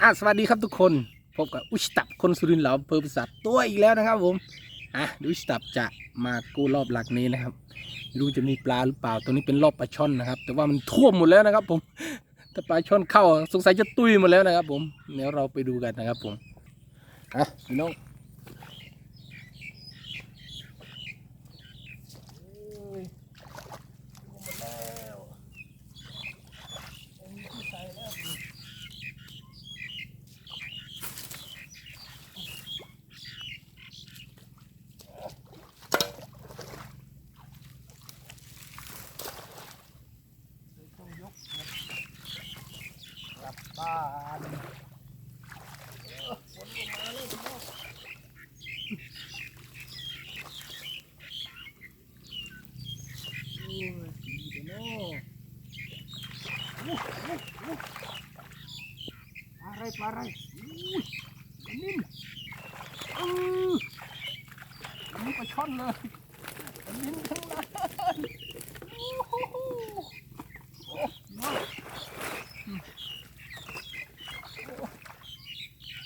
อะสวัสดีครับทุกคนพบกับอุชตับคนสุรินทร์เหลาอเพิ่มสัตว์ตัวอีกแล้วนะครับผมอะเดี๋ยวอุชตับจะมากู้รอบหลักนี้นะครับไม่รู้จะมีปลาหรือเปล่าตัวนี้เป็นรอบปลาช่อนนะครับ แต่ว่ามันท่วมหมดแล้วนะครับ ผมถ้าปลาช่อนเข้าสงสัยจะตุยหมดแล้วนะครับ ผมเดี๋ยวเราไปดูกันนะครับ ผมอะพี่น้องโอ้ยท่วมหมดแล้วไม่มีที่ใส่แล้ว ต้องยกกลับบ้านเออฝนลงมาเลยพี่น้องโอ้ยดีเด้อ เนาะอู้อู้อู้ปลาอะไรปลาอะไรอุ้ยนิ่มเอออันนี้ปลาช่อนเลยปลานิ่มทั้งนั้นโอ้โห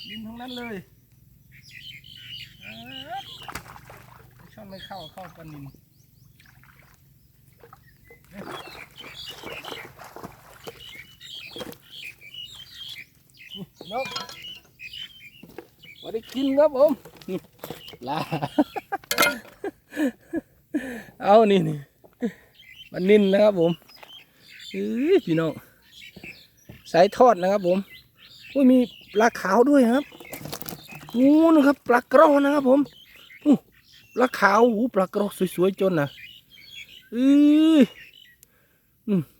ดิ นทั้งนั้นเลยอช่อนไม่เข้าเข้ากันดินนกมาได้กินครับผมลาเอานี่นี่มันนินนะครับผมอพี่น้องสายทอดนะครับผมอุ้ยมีปลาขาวด้วยครับ งูนะครับปลากระนะครับผมอู้ปลาขาวหูปลากระสวยๆจนนะอือ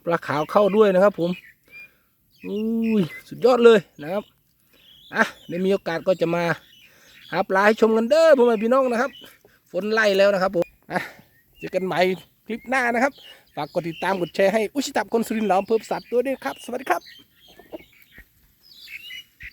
ปลาขาวเข้าด้วยนะครับ ผมอุ้ยสุดยอดเลยนะครับอะในมีโอกาสก็จะมาหาปลาให้ชมกันเด้อพ่อแม่พี่น้องนะครับ ฝนไล่แล้วนะครับผมอะเจอกันใหม่คลิปหน้านะครับฝากกดติดตามกดแชร์ให้อุชิตับคนสุรินทร์หลอำเพิ่มสัตว์ตัวด้วยครับ สวัสดีครับ